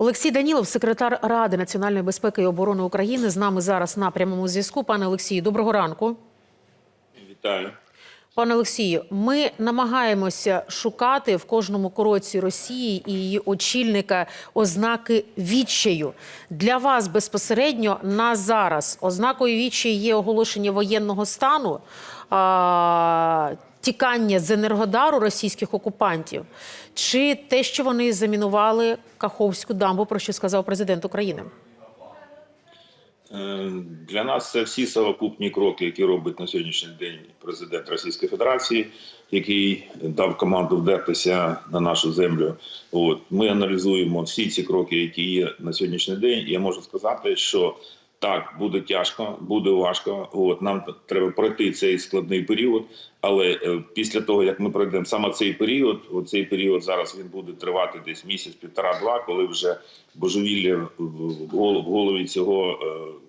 Олексій Данілов, секретар Ради національної безпеки і оборони України, з нами зараз на прямому зв'язку. Пане Олексію, доброго ранку. Вітаю. Пане Олексію, ми намагаємося шукати в кожному кроці Росії і її очільника ознаки відчаю. Для вас безпосередньо на зараз ознакою відчаю є оголошення воєнного стану, а, тікання з енергодару російських окупантів, чи те, що вони замінували Каховську дамбу, про що сказав президент України? Е, Для нас це всі совокупні кроки, які робить на сьогоднішній день президент Російської Федерації, який дав команду вдертися на нашу землю. От ми аналізуємо всі ці кроки, які є на сьогоднішній день. Я можу сказати, що так буде тяжко, буде важко. От нам треба пройти цей складний період. Але е, після того як ми пройдемо саме цей період, оцей період зараз він буде тривати десь місяць, півтора-два, коли вже божевілля в голові цього. е,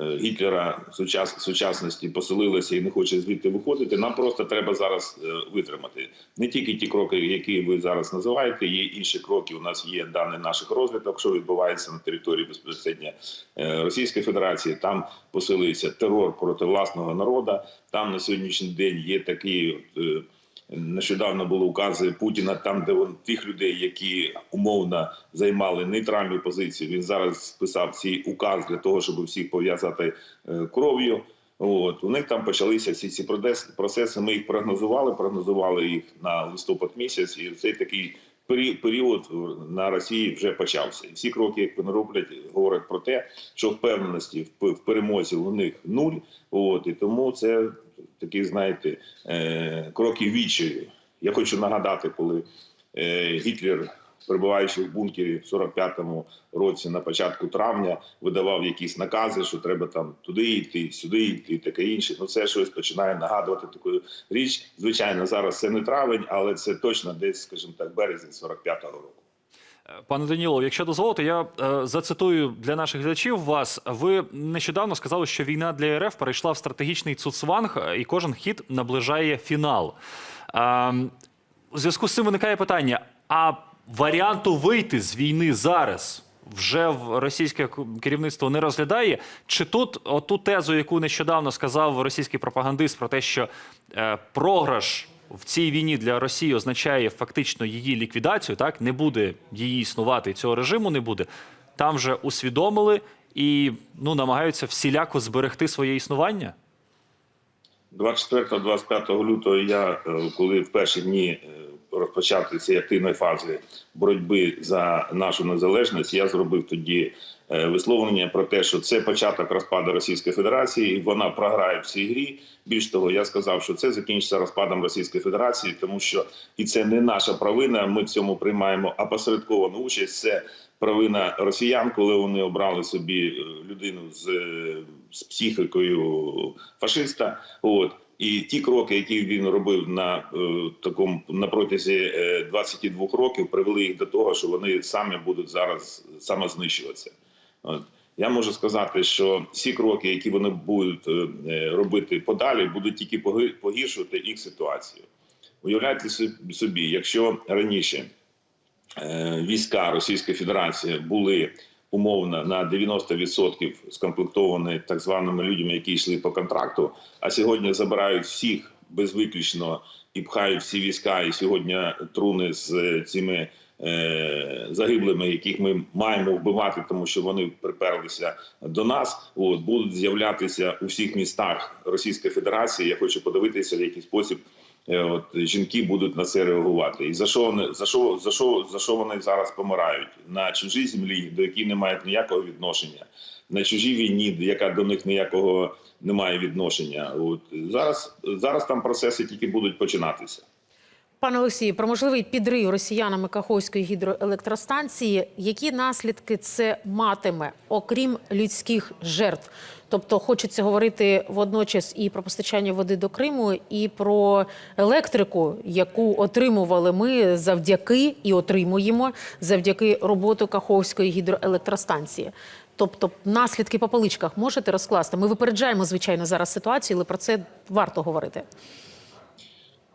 Гітлера сучас, сучасності поселилося і не хоче звідти виходити. Нам просто треба зараз е, витримати не тільки ті кроки, які ви зараз називаєте. Є інші кроки. У нас є дані наших розвиток, що відбувається на території безпосередньо е, Російської Федерації. Там посилився терор проти власного народу. Там на сьогоднішній день є такі. от, е, Нещодавно були укази Путіна, там де він тих людей, які умовно займали нейтральну позицію. Він зараз списав цей указ для того, щоб всіх пов'язати е, кров'ю. От у них там почалися всі ці процеси. Ми їх прогнозували, прогнозували їх на листопад місяць, і цей такий період на Росії вже почався. І всі кроки, як вони роблять, говорять про те, що впевненості в перемозі у них нуль. От і тому це такі, знаєте, е, кроки відчаю. Я хочу нагадати, коли е, Гітлер, перебуваючи в бункері в 45-му році на початку травня, видавав якісь накази, що треба там туди йти, сюди йти, таке інше. Ну це щось починає нагадувати таку річ. Звичайно, зараз це не травень, але це точно десь, скажімо так, березень 45-го року. Пане Данілов, якщо дозволите, я е, зацитую для наших глядачів вас. Ви нещодавно сказали, що війна для РФ перейшла в стратегічний цуцванг, е, і кожен хід наближає фінал. Е, у зв'язку з цим виникає питання: а варіанту вийти з війни зараз вже в російське керівництво не розглядає? Чи тут оту тезу, яку нещодавно сказав російський пропагандист про те, що е, програш в цій війні для Росії означає фактично її ліквідацію, так не буде її існувати, цього режиму не буде. Там вже усвідомили і ну намагаються всіляко зберегти своє існування. 24-25 лютого я, е, коли в перші дні е, розпочати цієї активної фази боротьби за нашу незалежність, я зробив тоді висловлення про те, що це початок розпаду Російської Федерації, і вона програє в цій грі. Більш того, я сказав, що це закінчиться розпадом Російської Федерації, тому що і це не наша провина. Ми в цьому приймаємо опосередковану участь. Це провина росіян, коли вони обрали собі е, людину з, е, з психікою фашиста. От і ті кроки, які він робив на е, такому на протязі е, 22 років, привели їх до того, що вони самі будуть зараз самознищуватися. Я можу сказати, що всі кроки, які вони будуть е, е, робити подалі, будуть тільки погіршувати їх ситуацію. Уявляйте собі- якщо раніше е, війська Російської Федерації були умовно на 90% скомплектовані так званими людьми, які йшли по контракту, а сьогодні забирають всіх безвиключно і пхають всі війська, і сьогодні труни з цими. Е, Загиблими, яких ми маємо вбивати, тому що вони приперлися до нас, от будуть з'являтися у всіх містах Російської Федерації. Я хочу подивитися, в який спосіб Е, От жінки будуть на це реагувати. І за що вони за що за що за що вони зараз помирають на чужій землі, до якої не мають ніякого відношення, на чужій війні, яка до них ніякого не має відношення. От зараз зараз там процеси тільки будуть починатися. Пане Олексію, про можливий підрив росіянами Каховської гідроелектростанції. Які наслідки це матиме, окрім людських жертв? Тобто хочеться говорити водночас і про постачання води до Криму, і про електрику, яку отримували ми завдяки і отримуємо завдяки роботу Каховської гідроелектростанції. Тобто наслідки по паличках можете розкласти? Ми випереджаємо звичайно зараз ситуацію, але про це варто говорити.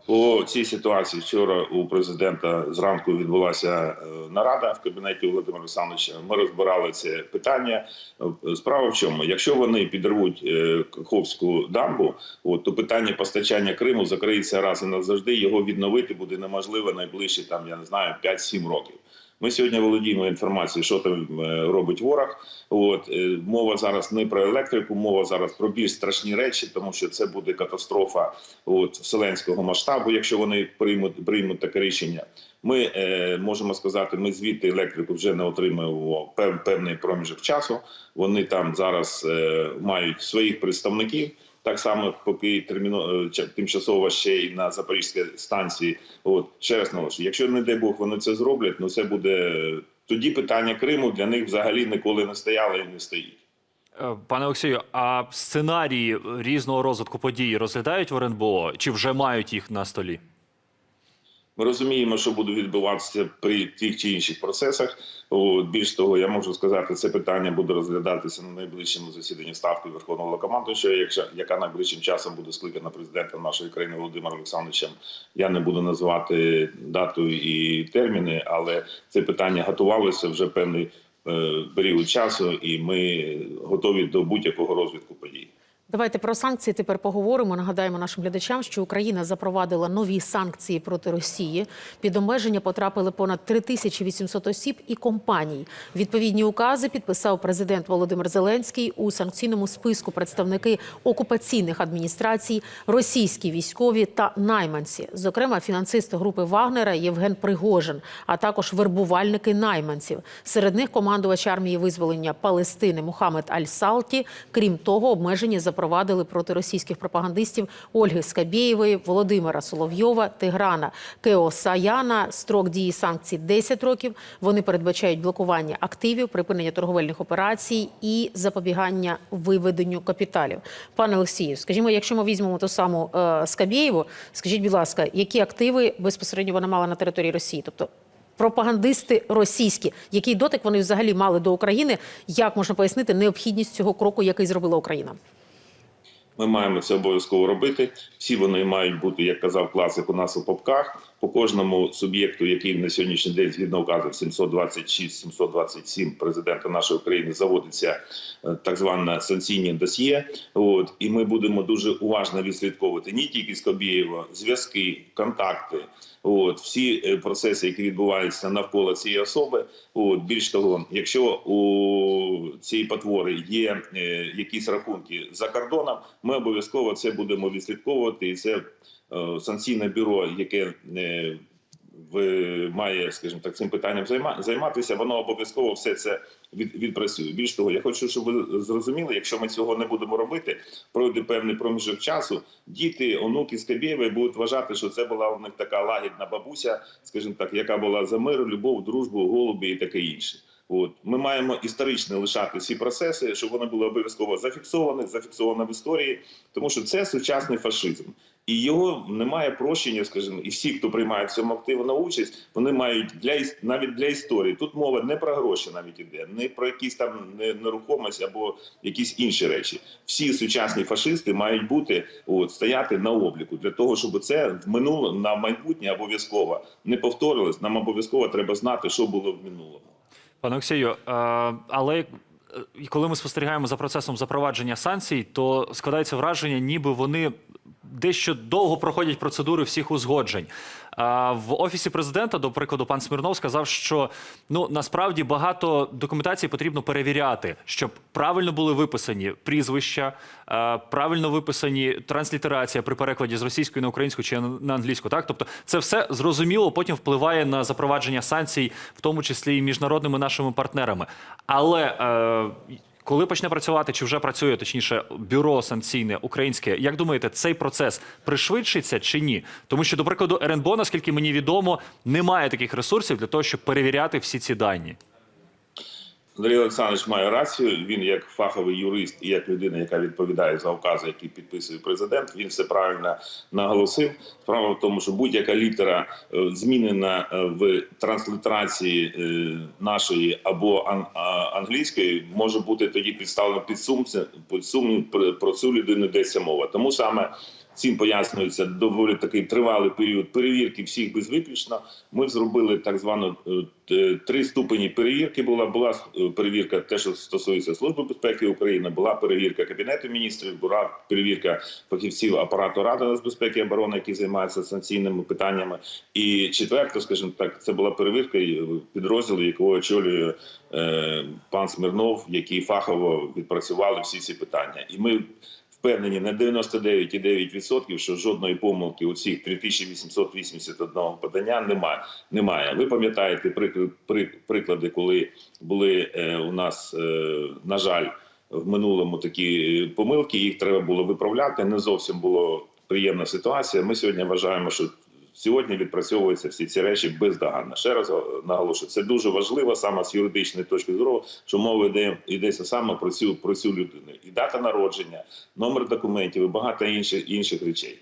По цій ситуації вчора у президента зранку відбулася е, нарада в кабінеті Володимира Олександровича. Ми розбирали це питання. Е, Справа в чому? Якщо вони підривуть е, Каховську дамбу, от, то питання постачання Криму закриється раз і назавжди. Його відновити буде неможливо найближчі там, я не знаю, 5-7 років. Ми сьогодні володіємо інформацією, що там е, робить ворог. От е, мова зараз не про електрику, мова зараз про більш страшні речі, тому що це буде катастрофа от вселенського масштабу, якщо вони приймуть приймуть таке рішення. Ми е, можемо сказати, ми звідти електрику вже не отримуємо пев, певний проміжок часу. Вони там зараз е, мають своїх представників. Так само, поки терміно е, тимчасово ще й на Запорізькій станції. От ще раз наголошую, якщо не дай Бог вони це зроблять, ну це буде тоді питання Криму для них взагалі ніколи не стояло і не стоїть. Е, Пане Олексію, а сценарії різного розвитку подій розглядають в РНБО чи вже мають їх на столі? Ми розуміємо, що буде відбуватися при тих чи інших процесах. От, більш того, я можу сказати, це питання буде розглядатися на найближчому засіданні ставки Верховного Командуючого, якщо яка найближчим часом буде скликана президентом нашої країни Володимиром Олександровичем. Я не буду називати дату і терміни, але це питання готувалося вже певний е, період часу, і ми готові до будь-якого розвитку подій. Давайте про санкції тепер поговоримо. Нагадаємо нашим глядачам, що Україна запровадила нові санкції проти Росії. Під обмеження потрапили понад 3800 осіб і компаній. Відповідні укази підписав президент Володимир Зеленський у санкційному списку представники окупаційних адміністрацій, російські військові та найманці, зокрема фінансист групи Вагнера Євген Пригожин, а також вербувальники найманців. Серед них командувач армії визволення Палестини Мухаммед Аль-Салті. Крім того, обмеження запровадили проти російських пропагандистів Ольги Скабєєвої, Володимира Соловйова, Тиграна Кеосаяна. Строк дії санкцій 10 років. Вони передбачають блокування активів, припинення торговельних операцій і запобігання виведенню капіталів. Пане Олексію, скажімо, якщо ми візьмемо ту саму е, Скабєєву, скажіть, будь ласка, які активи безпосередньо вона мала на території Росії? Тобто пропагандисти російські, який дотик вони взагалі мали до України? Як можна пояснити необхідність цього кроку, який зробила Україна? Ми маємо це обов'язково робити. Всі вони мають бути, як казав класик, у нас у попках. По кожному суб'єкту, який на сьогоднішній день згідно указів 726-727 президента нашої країни заводиться е, так зване санкційне досьє. От і ми будемо дуже уважно відслідковувати не тільки Скобєєва, зв'язки, контакти. От всі е, процеси, які відбуваються навколо цієї особи. От більш того, якщо у цієї потвори є е, якісь рахунки за кордоном, ми обов'язково це будемо відслідковувати, і це санкційне бюро, яке е, має, скажімо так, цим питанням займа- займатися, воно обов'язково все це від, відпрацює. Більш того, я хочу, щоб ви зрозуміли, якщо ми цього не будемо робити, пройде певний проміжок часу. Діти, онуки з Скабєєвої будуть вважати, що це була у них така лагідна бабуся, скажімо так, яка була за мир, любов, дружбу, голуби і таке інше. От ми маємо історично лишати ці процеси, щоб вони були обов'язково зафіксовані, зафіксовані в історії, тому що це сучасний фашизм, і його немає прощення, скажімо, і всі, хто приймає в цьому активну участь, вони мають для навіть для історії. Тут мова не про гроші, навіть іде, не про якісь там не- нерухомість або якісь інші речі. Всі сучасні фашисти мають бути от стояти на обліку для того, щоб це в минуло на майбутнє обов'язково не повторилось. Нам обов'язково треба знати, що було в минулому. Пане Олексію, е, але е, коли ми спостерігаємо за процесом запровадження санкцій, то складається враження, ніби вони дещо довго проходять процедури всіх узгоджень. В офісі президента, до прикладу, пан Смірнов сказав, що ну насправді багато документації потрібно перевіряти, щоб правильно були виписані прізвища, правильно виписані транслітерація при перекладі з російської на українську чи на англійську. Так, тобто, це все зрозуміло потім впливає на запровадження санкцій, в тому числі і міжнародними нашими партнерами. Але е, коли почне працювати, чи вже працює точніше бюро санкційне українське, як думаєте, цей процес пришвидшиться чи ні? Тому що, до прикладу, РНБО, наскільки мені відомо, немає таких ресурсів для того, щоб перевіряти всі ці дані. Андрій Олександрович має рацію. Він як фаховий юрист і як людина, яка відповідає за укази, які підписує президент. Він все правильно наголосив. Справа в тому, що будь-яка літера е, змінена е, в транслітерації е, нашої або ан- англійської, може бути тоді підставлено під сумці- під сумнів про цю людину йдеться мова. Тому саме. Цим пояснюється доволі такий тривалий період перевірки всіх безвиключно. Ми зробили так звану е, три ступені перевірки. Була була е, перевірка, те, що стосується служби безпеки України, була перевірка кабінету міністрів, була перевірка фахівців апарату ради нацбезпеки і оборони, які займаються санкційними питаннями. І четверте, скажімо так, це була перевірка е, підрозділу, якого очолює е, пан Смирнов, який фахово відпрацювали всі ці питання. І ми впевнені на 99,9%, що жодної помилки у цих 3881 подання немає. немає. Ви пам'ятаєте прикл- приклади, коли були е, у нас, е, на жаль, в минулому такі е, помилки, їх треба було виправляти. Не зовсім була приємна ситуація. Ми сьогодні вважаємо, що сьогодні відпрацьовуються всі ці речі бездоганно. Ще раз наголошую, це дуже важливо саме з юридичної точки зору, що мова йде йдеться саме про цю про цю людину. І дата народження, номер документів і багато інших інших речей.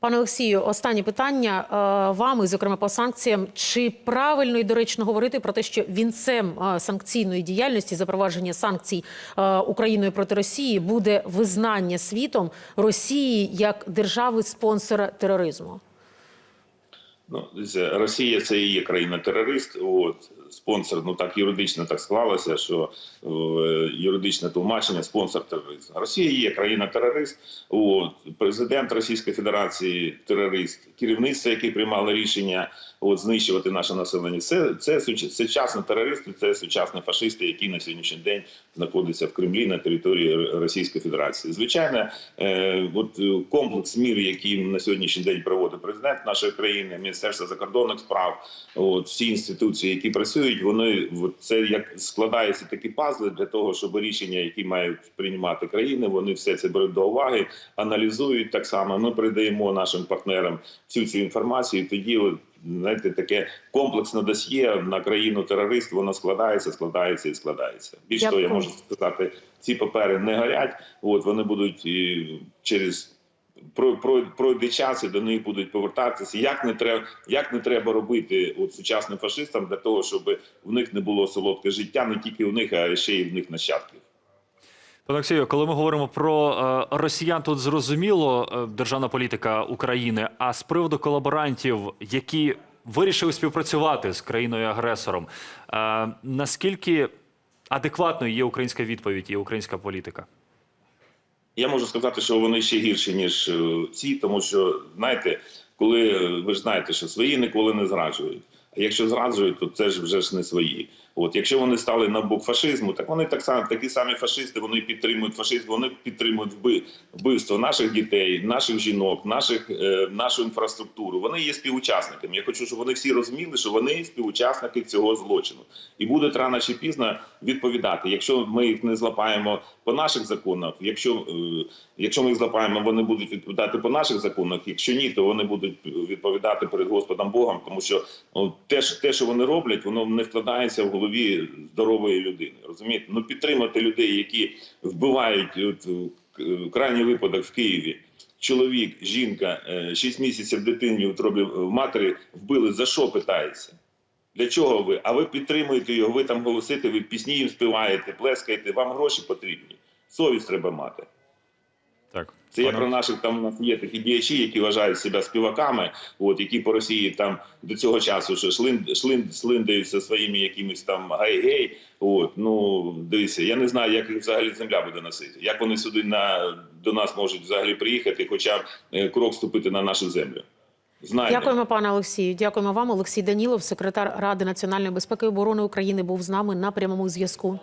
Пане Олексію, останнє питання е, вам, і зокрема по санкціям. Чи правильно і доречно говорити про те, що вінцем е, санкційної діяльності, запровадження санкцій е, Україною проти Росії буде визнання світом Росії як держави-спонсора тероризму? Ну, Росія це і є країна-терорист. От спонсор, ну так юридично так склалося, що е, юридичне тлумачення спонсор тероризму. Росія є країна-терорист. Президент Російської Федерації терорист, керівництво, яке приймало рішення от знищувати наше населення. Це це суч- сучасні терористи, це сучасні фашисти, які на сьогоднішній день знаходяться в Кремлі на території Російської Федерації. Звичайно, е, от е, комплекс мір, який на сьогоднішній день проводить президент нашої країни, Міністерство закордонних справ, от всі інституції, які працюють, вони от, це як складаються такі пазли для того, щоб рішення, які мають приймати країни, вони все це беруть до уваги, аналізують так само. Ми передаємо нашим партнерам всю цю інформацію. і Тоді знаєте, таке комплексне досьє на країну терорист, воно складається, складається і складається. Більш того, я можу сказати, ці папери не горять. От вони будуть через. Про, про, пройде час і до них будуть повертатися. Як не треба, як не треба робити от сучасним фашистам для того, щоб в них не було солодке життя, не тільки в них, а ще й в них нащадків. Олексію, коли ми говоримо про е, росіян, тут зрозуміло е, державна політика України. А з приводу колаборантів, які вирішили співпрацювати з країною-агресором, е, наскільки адекватною є українська відповідь і українська політика? Я можу сказати, що вони ще гірші, ніж е, ці, тому що знаєте, коли е, ви ж знаєте, що свої ніколи не зраджують. А якщо зраджують, то це ж вже ж не свої. От якщо вони стали на бок фашизму, так вони так само такі самі фашисти. Вони підтримують фашизм, вони підтримують вби- вбивство наших дітей, наших жінок, наших е, нашу інфраструктуру. Вони є співучасниками. Я хочу, щоб вони всі розуміли, що вони співучасники цього злочину і будуть рано чи пізно відповідати. Якщо ми їх не злапаємо по наших законах, якщо, е, якщо ми їх злапаємо, вони будуть відповідати по наших законах. Якщо ні, то вони будуть відповідати перед Господом Богом, тому що ну, те, те, що вони роблять, воно не вкладається в голові здорової людини. Розумієте? Ну підтримати людей, які вбивають от, е, крайній випадок в Києві. Чоловік, жінка, 6 місяців дитині в утробі в матері вбили. За що питається? Для чого ви? А ви підтримуєте його, ви там голосите, ви пісні їм співаєте, плескаєте, вам гроші потрібні. Совість треба мати. Так, Це я про наших там у нас є такі діячі, які вважають себе співаками, от які по Росії там до цього часу ще шлин, шлин, слиндаються своїми якимись там гей-гей. От ну дивіться, я не знаю, як їх взагалі земля буде носити. Як вони сюди на до нас можуть взагалі приїхати, хоча б е, крок ступити на нашу землю. Знаєте, Дякуємо, пане Олексію. Дякуємо вам. Олексій Данілов, секретар Ради національної безпеки і оборони України, був з нами на прямому зв'язку.